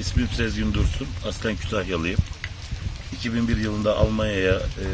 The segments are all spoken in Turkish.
İsmim Sezgin Dursun. Aslen Kütahyalıyım. 2001 yılında Almanya'ya e,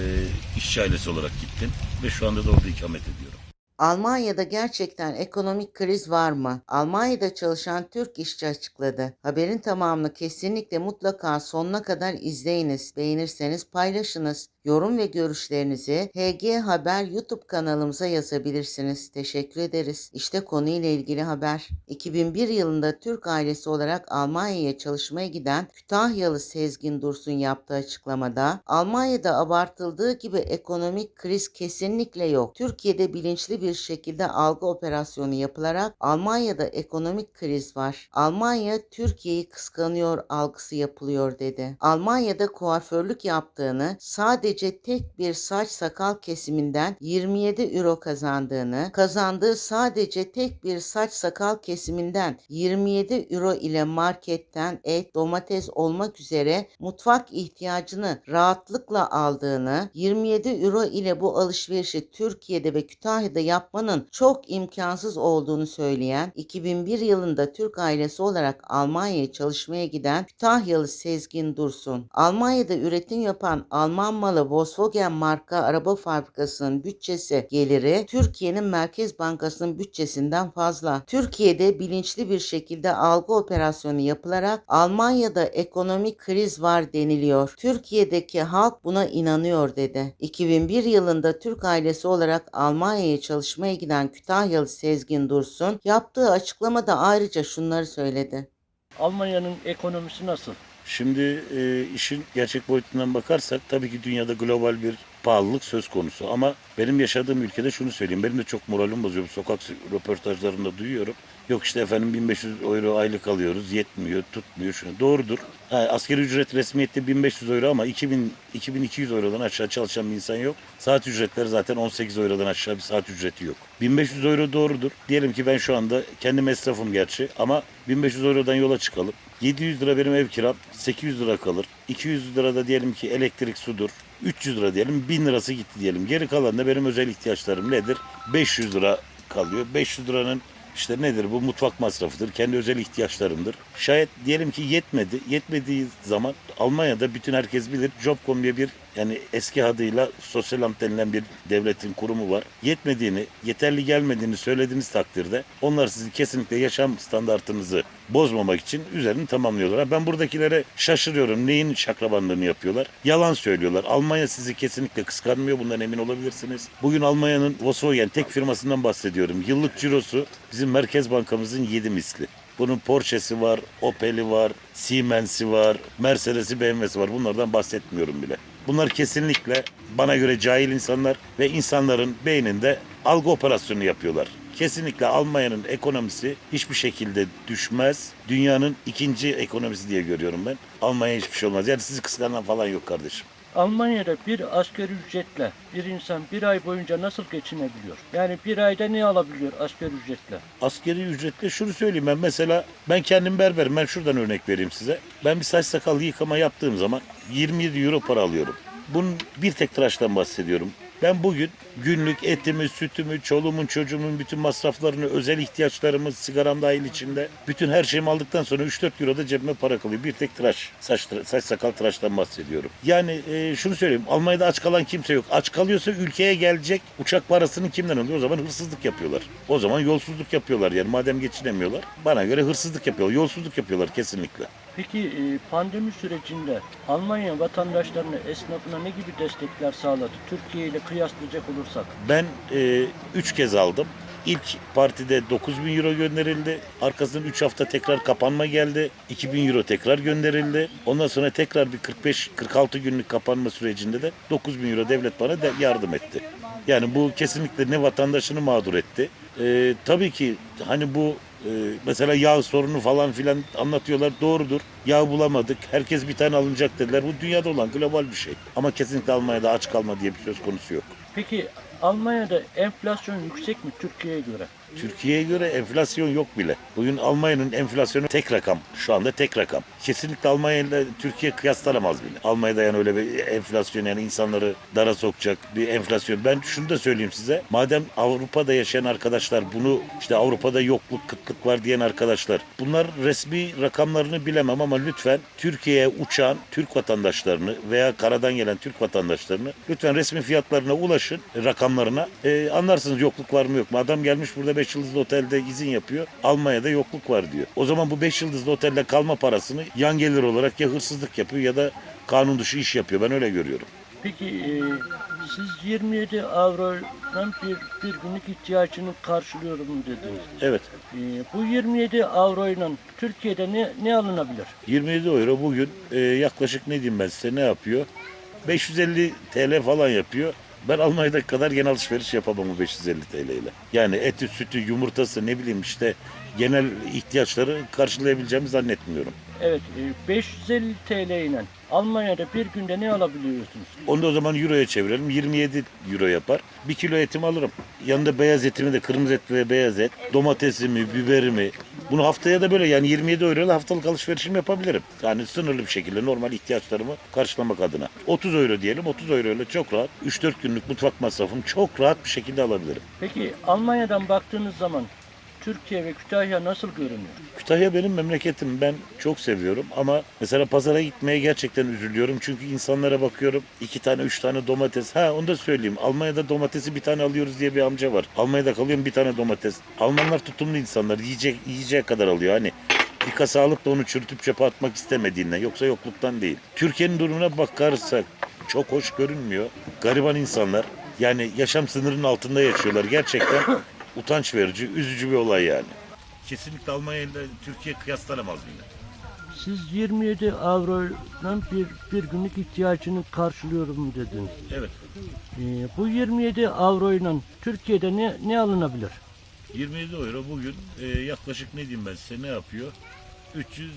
işçi ailesi olarak gittim ve şu anda da orada ikamet ediyorum. Almanya'da gerçekten ekonomik kriz var mı? Almanya'da çalışan Türk işçi açıkladı. Haberin tamamını kesinlikle mutlaka sonuna kadar izleyiniz. Beğenirseniz paylaşınız. Yorum ve görüşlerinizi HG Haber YouTube kanalımıza yazabilirsiniz. Teşekkür ederiz. İşte konuyla ilgili haber. 2001 yılında Türk ailesi olarak Almanya'ya çalışmaya giden Kütahyalı Sezgin Dursun yaptığı açıklamada Almanya'da abartıldığı gibi ekonomik kriz kesinlikle yok. Türkiye'de bilinçli bir şekilde algı operasyonu yapılarak Almanya'da ekonomik kriz var. Almanya Türkiye'yi kıskanıyor algısı yapılıyor dedi. Almanya'da kuaförlük yaptığını sadece tek bir saç sakal kesiminden 27 euro kazandığını, kazandığı sadece tek bir saç sakal kesiminden 27 euro ile marketten et, domates olmak üzere mutfak ihtiyacını rahatlıkla aldığını, 27 euro ile bu alışverişi Türkiye'de ve Kütahya'da yapmanın çok imkansız olduğunu söyleyen 2001 yılında Türk ailesi olarak Almanya'ya çalışmaya giden Kütahyalı Sezgin Dursun, Almanya'da üretim yapan Alman malı Volkswagen marka araba fabrikasının bütçesi geliri Türkiye'nin Merkez Bankası'nın bütçesinden fazla. Türkiye'de bilinçli bir şekilde algı operasyonu yapılarak Almanya'da ekonomik kriz var deniliyor. Türkiye'deki halk buna inanıyor dedi. 2001 yılında Türk ailesi olarak Almanya'ya çalışmaya giden Kütahyalı Sezgin Dursun yaptığı açıklamada ayrıca şunları söyledi. Almanya'nın ekonomisi nasıl? Şimdi e, işin gerçek boyutundan bakarsak tabii ki dünyada global bir pahalılık söz konusu. Ama benim yaşadığım ülkede şunu söyleyeyim. Benim de çok moralim bozuyor. Sokak röportajlarında duyuyorum. Yok işte efendim 1500 euro aylık alıyoruz. Yetmiyor, tutmuyor şunu. Doğrudur. Ha, asgari ücret resmiyette 1500 euro ama 2000 2200 eurodan aşağı çalışan bir insan yok. Saat ücretleri zaten 18 eurodan aşağı bir saat ücreti yok. 1500 euro doğrudur. Diyelim ki ben şu anda kendim esnafım gerçi ama 1500 eurodan yola çıkalım. 700 lira benim ev kiram, 800 lira kalır. 200 lira da diyelim ki elektrik sudur. 300 lira diyelim, 1000 lirası gitti diyelim. Geri kalan da benim özel ihtiyaçlarım nedir? 500 lira kalıyor. 500 liranın işte nedir bu mutfak masrafıdır, kendi özel ihtiyaçlarımdır. Şayet diyelim ki yetmedi, yetmediği zaman Almanya'da bütün herkes bilir Jobcom diye bir yani eski adıyla Sosyal Amt denilen bir devletin kurumu var. Yetmediğini, yeterli gelmediğini söylediğiniz takdirde onlar sizin kesinlikle yaşam standartınızı bozmamak için üzerini tamamlıyorlar. Ben buradakilere şaşırıyorum. Neyin şakrabanlığını yapıyorlar? Yalan söylüyorlar. Almanya sizi kesinlikle kıskanmıyor. Bundan emin olabilirsiniz. Bugün Almanya'nın Volkswagen tek firmasından bahsediyorum. Yıllık cirosu bizim Merkez Bankamızın 7 misli. Bunun Porsche'si var, Opel'i var, Siemens'i var, Mercedes'i, BMW'si var. Bunlardan bahsetmiyorum bile. Bunlar kesinlikle bana göre cahil insanlar ve insanların beyninde algı operasyonu yapıyorlar. Kesinlikle Almanya'nın ekonomisi hiçbir şekilde düşmez. Dünyanın ikinci ekonomisi diye görüyorum ben. Almanya hiçbir şey olmaz. Yani sizi kıskanan falan yok kardeşim. Almanya'da bir asgari ücretle bir insan bir ay boyunca nasıl geçinebiliyor? Yani bir ayda ne alabiliyor asgari ücretle? Askeri ücretle şunu söyleyeyim ben mesela ben kendim berberim ben şuradan örnek vereyim size. Ben bir saç sakal yıkama yaptığım zaman 27 euro para alıyorum. Bunun bir tek tıraştan bahsediyorum. Ben bugün günlük etimi, sütümü, çoluğumun, çocuğumun bütün masraflarını, özel ihtiyaçlarımı, sigaram dahil içinde bütün her şeyimi aldıktan sonra 3-4 euro da cebime para kalıyor. Bir tek tıraş, saç, saç sakal tıraştan bahsediyorum. Yani e, şunu söyleyeyim, Almanya'da aç kalan kimse yok. Aç kalıyorsa ülkeye gelecek uçak parasını kimden alıyor? O zaman hırsızlık yapıyorlar. O zaman yolsuzluk yapıyorlar yani madem geçinemiyorlar. Bana göre hırsızlık yapıyorlar, yolsuzluk yapıyorlar kesinlikle. Peki e, pandemi sürecinde Almanya vatandaşlarına, esnafına ne gibi destekler sağladı? Türkiye ile kıyaslayacak olursak. Ben 3 kez aldım. İlk partide 9 bin euro gönderildi. Arkasından 3 hafta tekrar kapanma geldi. 2000 euro tekrar gönderildi. Ondan sonra tekrar bir 45-46 günlük kapanma sürecinde de 9 bin euro devlet bana de yardım etti. Yani bu kesinlikle ne vatandaşını mağdur etti. Ee, tabii ki hani bu e, mesela yağ sorunu falan filan anlatıyorlar doğrudur. Yağ bulamadık. Herkes bir tane alınacak dediler. Bu dünyada olan global bir şey. Ama kesinlikle Almanya'da aç kalma diye bir söz konusu yok. Peki Almanya'da enflasyon yüksek mi Türkiye'ye göre? Türkiye'ye göre enflasyon yok bile. Bugün Almanya'nın enflasyonu tek rakam. Şu anda tek rakam. Kesinlikle Almanya ile Türkiye kıyaslanamaz bile. Almanya'da yani öyle bir enflasyon yani insanları dara sokacak bir enflasyon. Ben şunu da söyleyeyim size. Madem Avrupa'da yaşayan arkadaşlar bunu işte Avrupa'da yokluk, kıtlık var diyen arkadaşlar. Bunlar resmi rakamlarını bilemem ama lütfen Türkiye'ye uçan Türk vatandaşlarını veya karadan gelen Türk vatandaşlarını lütfen resmi fiyatlarına ulaşın rakamlarına. Ee, anlarsınız yokluk var mı yok mu? Adam gelmiş burada 5 yıldızlı otelde izin yapıyor. Almanya'da yokluk var diyor. O zaman bu 5 yıldızlı otelde kalma parasını yan gelir olarak ya hırsızlık yapıyor ya da kanun dışı iş yapıyor. Ben öyle görüyorum. Peki e, siz 27 avrodan bir, bir günlük ihtiyacını karşılıyorum dediniz. Evet. E, bu 27 avroyla Türkiye'de ne, ne alınabilir? 27 euro bugün e, yaklaşık ne diyeyim ben size ne yapıyor? 550 TL falan yapıyor. Ben Almanya'daki kadar genel alışveriş yapamam bu 550 TL ile. Yani eti, sütü, yumurtası ne bileyim işte genel ihtiyaçları karşılayabileceğimi zannetmiyorum. Evet, e, 550 TL ile Almanya'da bir günde ne alabiliyorsunuz? Onu da o zaman euroya çevirelim. 27 euro yapar. Bir kilo etimi alırım. Yanında beyaz etimi de kırmızı et ve beyaz et. Domatesimi, biberimi. Bunu haftaya da böyle yani 27 euro ile haftalık alışverişimi yapabilirim. Yani sınırlı bir şekilde normal ihtiyaçlarımı karşılamak adına. 30 euro diyelim. 30 euro ile çok rahat 3-4 günlük mutfak masrafımı çok rahat bir şekilde alabilirim. Peki Almanya'dan baktığınız zaman Türkiye ve Kütahya nasıl görünüyor? Kütahya benim memleketim. Ben çok seviyorum ama mesela pazara gitmeye gerçekten üzülüyorum. Çünkü insanlara bakıyorum. iki tane, üç tane domates. Ha onu da söyleyeyim. Almanya'da domatesi bir tane alıyoruz diye bir amca var. Almanya'da kalıyorum bir tane domates. Almanlar tutumlu insanlar. Yiyecek, yiyeceğe kadar alıyor. Hani bir kasa alıp da onu çürütüp çöpe atmak istemediğinden yoksa yokluktan değil. Türkiye'nin durumuna bakarsak çok hoş görünmüyor. Gariban insanlar yani yaşam sınırının altında yaşıyorlar. Gerçekten utanç verici, üzücü bir olay yani. Kesinlikle Almanya ile Türkiye kıyaslanamaz bile. Siz 27 avrodan bir, bir günlük ihtiyacını karşılıyorum dediniz. Evet. E, bu 27 avroyla Türkiye'de ne, ne alınabilir? 27 euro bugün e, yaklaşık ne diyeyim ben size ne yapıyor? 300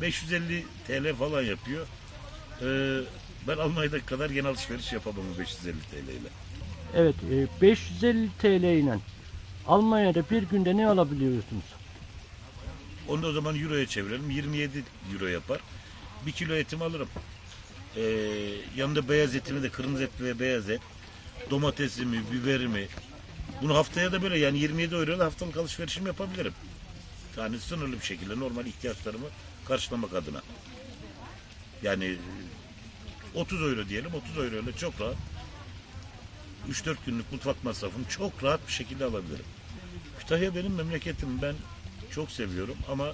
550 TL falan yapıyor. E, ben Almanya'daki kadar genel alışveriş yapamam bu 550 TL ile. Evet, e, 550 TL ile Almanya'da bir günde ne alabiliyorsunuz? Onu o zaman euroya çevirelim. 27 euro yapar. Bir kilo etimi alırım. E, yanında beyaz etimi de kırmızı et ve beyaz et. Domatesimi, biberimi. Bunu haftaya da böyle yani 27 euro ile haftalık alışverişimi yapabilirim. Yani sınırlı bir şekilde normal ihtiyaçlarımı karşılamak adına. Yani 30 euro diyelim. 30 euro ile çok rahat 3-4 günlük mutfak masrafını çok rahat bir şekilde alabilirim. Kütahya benim memleketim. Ben çok seviyorum ama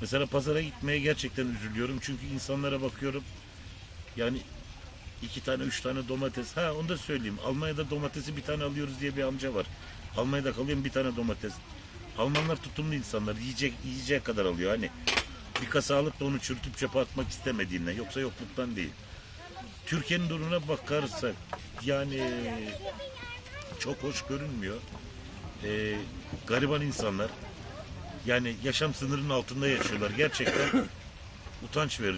mesela pazara gitmeye gerçekten üzülüyorum. Çünkü insanlara bakıyorum. Yani iki tane, üç tane domates. Ha onu da söyleyeyim. Almanya'da domatesi bir tane alıyoruz diye bir amca var. Almanya'da kalıyorum bir tane domates. Almanlar tutumlu insanlar. Yiyecek, yiyeceğe kadar alıyor. Hani bir kasa alıp da onu çürütüp çöpe atmak istemediğinden. Yoksa yokluktan değil. Türkiye'nin durumuna bakarsak yani çok hoş görünmüyor. Ee, gariban insanlar yani yaşam sınırının altında yaşıyorlar. Gerçekten utanç verici.